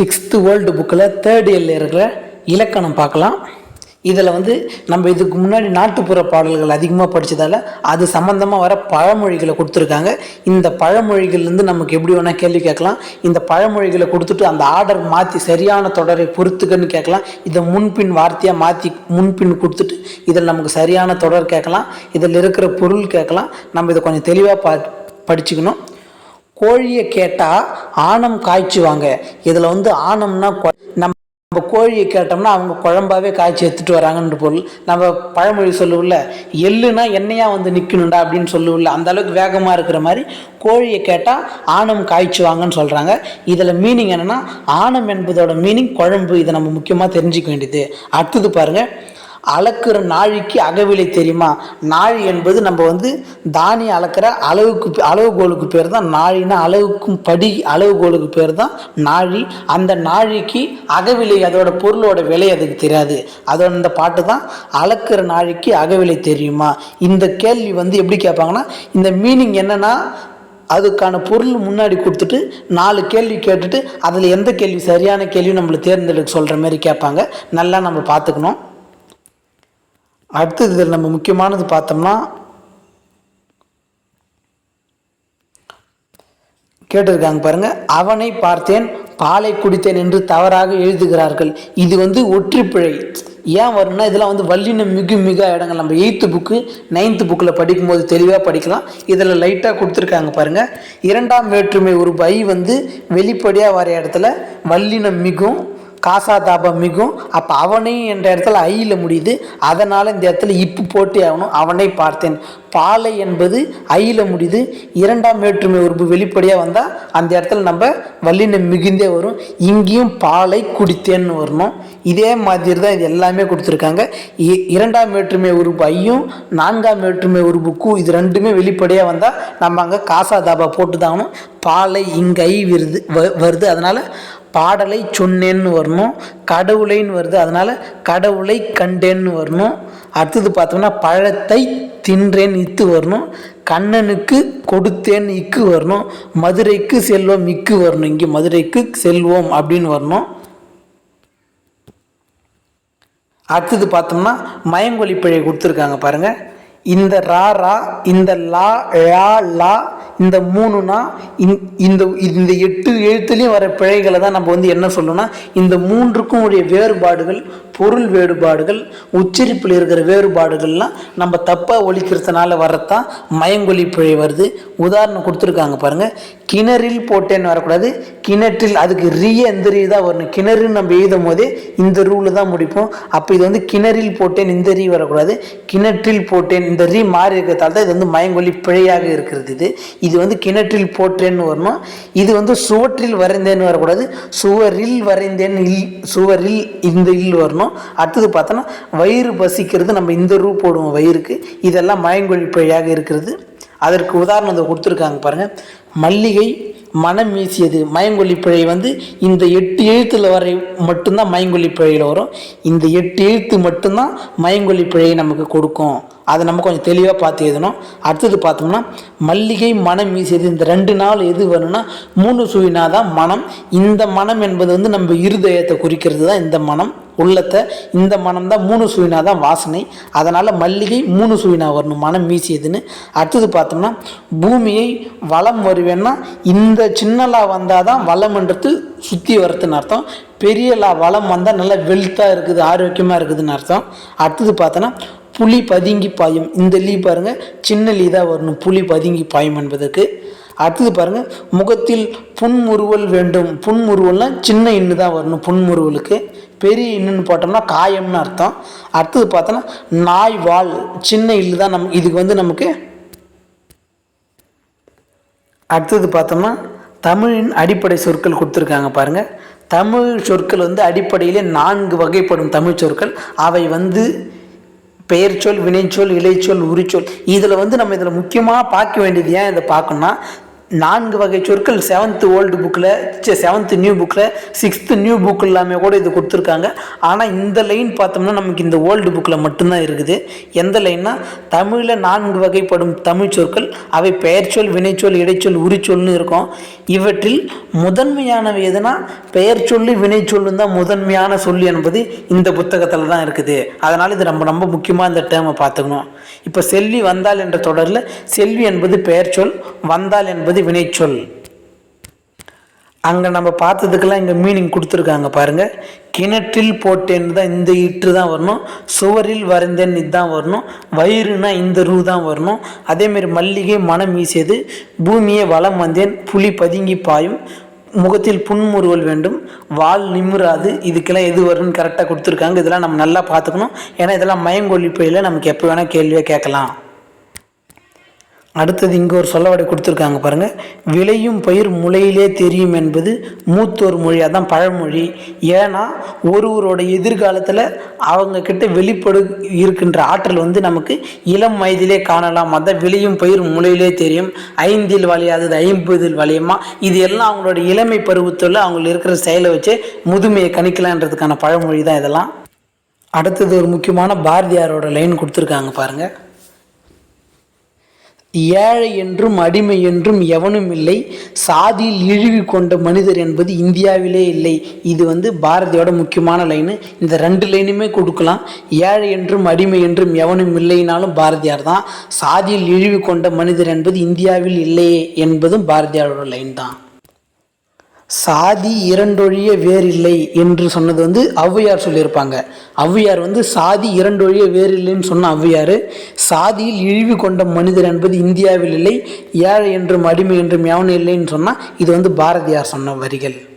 Sixth world புக்கில் third இயரில் இருக்கிற இலக்கணம் பார்க்கலாம். இதில் வந்து நம்ம இதுக்கு முன்னாடி நாட்டுப்புற பாடல்கள் அதிகமாக படித்ததால் அது சம்மந்தமாக வர பழமொழிகளை கொடுத்துருக்காங்க. இந்த பழமொழிகள்லேருந்து நமக்கு எப்படி வேணால் கேள்வி கேட்கலாம். இந்த பழமொழிகளை கொடுத்துட்டு அந்த ஆர்டர் மாற்றி சரியான தொடரை பொறுத்துக்கன்னு கேட்கலாம். இதை முன்பின் வார்த்தையாக மாற்றி முன்பின் கொடுத்துட்டு இதில் நமக்கு சரியான தொடர் கேட்கலாம். இதில் இருக்கிற பொருள் கேட்கலாம். நம்ம இதை கொஞ்சம் தெளிவாக பா படிச்சுக்கணும். கோழியை கேட்டால் ஆணம் காய்ச்சுவாங்க. இதில் வந்து ஆணம்னா நம்ம நம்ம கோழியை கேட்டோம்னா அவங்க குழம்பாவே காய்ச்சி எடுத்துட்டு வராங்கன்ற பொருள். நம்ம பழமொழி சொல்லுவில்ல எள்ளுனா எண்ணெயா வந்து நிற்கணும்டா அப்படின்னு சொல்லுவில்ல அந்த அளவுக்கு வேகமாக இருக்கிற மாதிரி கோழியை கேட்டால் ஆணம் காய்ச்சுவாங்கன்னு சொல்கிறாங்க இதில் மீனிங் என்னென்னா ஆணம் என்பதோட மீனிங் குழம்பு. இதை நம்ம முக்கியமாக தெரிஞ்சுக்க வேண்டியது. அடுத்தது பாருங்கள் அளக்குற நாழிக்கு அகவிலை தெரியுமா? நாழி என்பது நம்ம வந்து தானியம் அளக்கிற அளவுக்கு அளவுகோலுக்கு பேர் தான் நாழினா அளவுக்கும் படி அளவுகோலுக்கு பேர் தான் நாழி. அந்த நாழிக்கு அகவிலை அதோட பொருளோட விலை அதுக்கு தெரியாது. அதோட இந்த பாட்டு தான் அளக்குற நாழிக்கு அகவிலை தெரியுமா? இந்த கேள்வி வந்து எப்படி கேட்பாங்கன்னா இந்த மீனிங் என்னென்னா அதுக்கான பொருள் முன்னாடி கொடுத்துட்டு நாலு கேள்வி கேட்டுட்டு அதில் எந்த கேள்வி சரியான கேள்வி நம்மளை தேர்ந்தெடுக்க சொல்கிற மாதிரி கேட்பாங்க. நல்லா நம்ம பார்த்துக்கணும். அடுத்தது இதில் நம்ம முக்கியமானது பார்த்தோம்னா கேட்டிருக்காங்க பாருங்க அவனை பார்த்தேன் பாலை குடித்தேன் என்று தவறாக எழுதுகிறார்கள். இது வந்து ஒற்றிப்பிழை ஏன் வரும்னா இதெல்லாம் வந்து வல்லினம் மிகு மிக இடங்கள். நம்ம எயித்து புக்கு நைன்த்து புக்கில் படிக்கும்போது தெளிவாக படிக்கலாம். இதில் லைட்டாக கொடுத்துருக்காங்க பாருங்கள் இரண்டாம் வேற்றுமை ஒரு பை வந்து வெளிப்படையாக வர இடத்துல வல்லினம் மிகும் காசா தாபம் மிகும். அப்போ அவனை என்ற இடத்துல ஐயில் முடியுது. அதனால் இந்த இடத்துல இப்பு போட்டே ஆகணும். அவனை பார்த்தேன். பாலை என்பது ஐயில் முடியுது. இரண்டாம் வேற்றுமை உறுப்பு வெளிப்படையாக வந்தால் அந்த இடத்துல நம்ம வல்லினம் மிகுந்தே வரும். இங்கேயும் பாலை குடித்தேன்னு வரணும். இதே மாதிரி தான் இது எல்லாமே கொடுத்துருக்காங்க. இ- இரண்டாம் வேற்றுமை உறுப்பு ஐயும் நான்காம் வேற்றுமை உறுப்பு கூ இது ரெண்டுமே வெளிப்படையாக வந்தால் நம்ம அங்கே காசா தாபா போட்டு தான் ஆகணும். பாலை இங்கே ஐ வருது வ- வருது. அதனால் பாடலை சொன்னேன்னு வரணும் கடவுளைன்னு வருது. அதனால் கடவுளை கண்டேன்னு வரணும். அடுத்தது பார்த்தோம்னா பழத்தை தின்றேன் இத்து வரணும். கண்ணனுக்கு கொடுத்தேன் இக்கு வரணும். மதுரைக்கு செல்வம் இக்கு வரணும். இங்கே மதுரைக்கு செல்வோம் அப்படின்னு வரணும். அடுத்தது பார்த்தோம்னா மயங்கொலி பிழை கொடுத்துருக்காங்க பாருங்கள் இந்த ரா ரா இந்த லா ழா லா இந்த மூணுனா இந்த- இந்த இந்த எட்டு எழுத்துலேயும் வர பிழைகளை தான் நம்ம வந்து என்ன சொல்லணும்னா இந்த மூன்றுக்கும் உடைய வேறுபாடுகள் பொருள் வேறுபாடுகள் உச்சரிப்பில் இருக்கிற வேறுபாடுகள்லாம் நம்ம தப்பாக ஒழிக்கிறதுனால வரத்தான் மயங்கொலி பிழை வருது. உதாரணம் கொடுத்துருக்காங்க பாருங்கள் கிணறில் போட்டேன்னு வரக்கூடாது. கிணற்றில் அதுக்கு ரிய எந்த ரீ தான் வரணும். கிணறுன்னு நம்ம எழுதும் போதே இந்த ரூலில் தான் முடிப்போம். அப்போ இது வந்து கிணறில் போட்டேன் இந்த ரீ வரக்கூடாது. கிணற்றில் போட்டேன் இந்த ரீ மாறி இருக்கிறதால தான் இது வந்து மயங்கொல்லி பிழையாக இருக்கிறது இது. இது வந்து கிணற்றில் போற்றேன்னு வரணும். இது வந்து சுவற்றில் வரைந்தேன்னு வரக்கூடாது. சுவரில் வரைந்தேன் இல் சுவரில் இந்த இல் வரணும். அடுத்தது பார்த்தோன்னா வயிறு பசிக்கிறது நம்ம இந்த ரூ போடுவோம் வயிறுக்கு. இதெல்லாம் மயங்கொழி பிழையாக இருக்கிறது. அதற்கு உதாரணத்தை கொடுத்துருக்காங்க பாருங்கள் மல்லிகை மனம் வீசியது. மயங்கொல்லி பிழை வந்து இந்த எட்டு எழுத்துல வரை மட்டும்தான் மயங்கொல்லி பிழையில் வரும். இந்த எட்டு எழுத்து மட்டும்தான் மயங்கொல்லி பிழையை நமக்கு கொடுக்கும். அதை நம்ம கொஞ்சம் தெளிவாக பார்த்து எழுதணும். அடுத்தது பார்த்தோம்னா மல்லிகை மனம் வீசியது. இந்த ரெண்டு நாள் எது வரும்னா மூணு சுவினா தான் மனம். இந்த மனம் என்பது வந்து நம்ம இருதயத்தை குறிக்கிறது தான் இந்த மனம். உள்ளத்தை இந்த மனம் தான் மூணு சுவினா தான் வாசனை. அதனால் மல்லிகை மூணு சுவினா வரணும் மனம் வீசியதுன்னு. அடுத்தது பார்த்தோம்னா பூமியை வளம் வருவேன்னா இந்த சின்னலா வந்தால் தான் வளம்ன்றது சுற்றி வரதுன்னு அர்த்தம். பெரிய லா வளம் வந்தால் நல்லா வெல்த்தாக இருக்குது ஆரோக்கியமாக இருக்குதுன்னு அர்த்தம். அடுத்தது பார்த்தோன்னா புலி பதுங்கி பாயும். இந்த லீ பாருங்கள் சின்ன லீ தான் வரணும் புலி பதுங்கி பாயும் என்பதற்கு. அடுத்தது பாருங்க முகத்தில் புன்முறுவல் வேண்டும். புன்முறுவல்னால் சின்ன இன்னு தான் வரணும் புன்முறுவலுக்கு. பெரிய இன்னுன்னு போட்டோம்னா காயம்னு அர்த்தம். அடுத்தது பார்த்தோன்னா நாய் வால் சின்ன இல்லு தான் நம் இதுக்கு வந்து நமக்கு அடுத்தது பார்த்தோம்னா தமிழின் அடிப்படை சொற்கள் கொடுத்துருக்காங்க பாருங்கள் தமிழ் சொற்கள் வந்து அடிப்படையிலே நான்கு வகைப்படும் தமிழ் சொற்கள். அவை வந்து பெயர்ச்சொல் வினைச்சொல் இலைச்சொல் உரிச்சொல் இதில் வந்து நம்ம இதில் முக்கியமாக பார்க்க வேண்டியது ஏன் இதை பார்க்கணும்னா நான்கு வகை சொற்கள் செவன்த்து ஓல்டு புக்கில் செவன்த்து நியூ புக்கில் சிக்ஸ்த்து நியூ புக் எல்லாமே கூட இது கொடுத்துருக்காங்க. ஆனால் இந்த லைன் பார்த்தோம்னா நமக்கு இந்த ஓல்டு புக்கில் மட்டும்தான் இருக்குது. எந்த லைன்னா தமிழில் நான்கு வகைப்படும் தமிழ் சொற்கள் அவை பெயர்ச்சொல் வினைச்சொல் இடைச்சொல் உரிச்சொல்னு இருக்கும். இவற்றில் முதன்மையானவை எதுனா பெயர் சொல்லு வினைச்சொல்லு தான் முதன்மையான சொல் என்பது இந்த புத்தகத்தில் தான் இருக்குது. அதனால் இது ரொம்ப ரொம்ப முக்கியமாக இந்த டேர்மை பார்த்துக்கணும். இப்போ செல்வி வந்தால் என்ற தொடரில் செல்வி என்பது பெயர் சொல் வந்தால் என்பது வினைச்சொல் அங்கே நம்ம பார்த்ததுக்கெல்லாம் இங்கே மீனிங் கொடுத்துருக்காங்க பாருங்கள் கிணற்றில் போட்டேன்னு தான் இந்த இட்டு தான் வரணும். சுவரில் வரைந்தேன் இதுதான் வரணும். வயிறுனா இந்த ரூ தான் வரணும். அதேமாரி மல்லிகை மனம் வீசியது. பூமியை வளம் வந்தேன். புலி பதுங்கி பாயும். முகத்தில் புன்முறுவல் வேண்டும். வால் நிமிராது. இதுக்கெல்லாம் எது வரும்னு கரெக்டாக கொடுத்துருக்காங்க. இதெல்லாம் நம்ம நல்லா பார்த்துக்கணும். ஏன்னா இதெல்லாம் மயங்கொழிப்பையில் நமக்கு எப்போ வேணால் கேள்வியாக கேட்கலாம். அடுத்தது இங்கே ஒரு சொல்லவடை கொடுத்துருக்காங்க பாருங்கள் விளையும் பயிர் முளையிலே தெரியும் என்பது மூத்தோர் மொழி அதான் பழமொழி. ஏன்னா ஒருவரோட எதிர்காலத்தில் அவங்கக்கிட்ட வெளிப்படு இருக்கின்ற ஆற்றல் வந்து நமக்கு இளம் வயதிலே காணலாம். அதான் விளையும் பயிர் முளையிலே தெரியும். ஐந்தில் வளையாதது ஐம்பதில் வளையுமா? இது எல்லாம் அவங்களோட இளமை பருவத்தில் அவங்களுக்கு இருக்கிற செயலை வச்சு முதுமையை கணிக்கலான்றதுக்கான பழமொழி தான் இதெல்லாம். அடுத்தது ஒரு முக்கியமான பாரதியாரோட லைன் கொடுத்துருக்காங்க பாருங்கள் ஏழை என்றும் அடிமை என்றும் எவனும் இல்லை. சாதியில் இழிவு கொண்ட மனிதர் என்பது இந்தியாவிலே இல்லை. இது வந்து பாரதியோட முக்கியமான லைனு இந்த ரெண்டு லைனுமே கொடுக்கலாம். ஏழை என்றும் அடிமை என்றும் எவனும் இல்லைனாலும் பாரதியார் தான். சாதியில் இழிவு கொண்ட மனிதர் என்பது இந்தியாவில் இல்லையே என்பதும் பாரதியாரோட லைன் தான். சாதி இரண்டொழிய வேறில்லை என்று சொன்னது வந்து ஔவையார் சொல்லியிருப்பாங்க. ஔவையார் வந்து சாதி இரண்டொழிய வேறில்லைன்னு சொன்ன ஔவையார் சாதியில் இழிவு கொண்ட மனிதர் என்பது இந்தியாவில் இல்லை ஏழை என்றும் அடிமை என்றும் எவனும் இல்லைன்னு சொன்னால் இது வந்து பாரதியார் சொன்ன வரிகள்.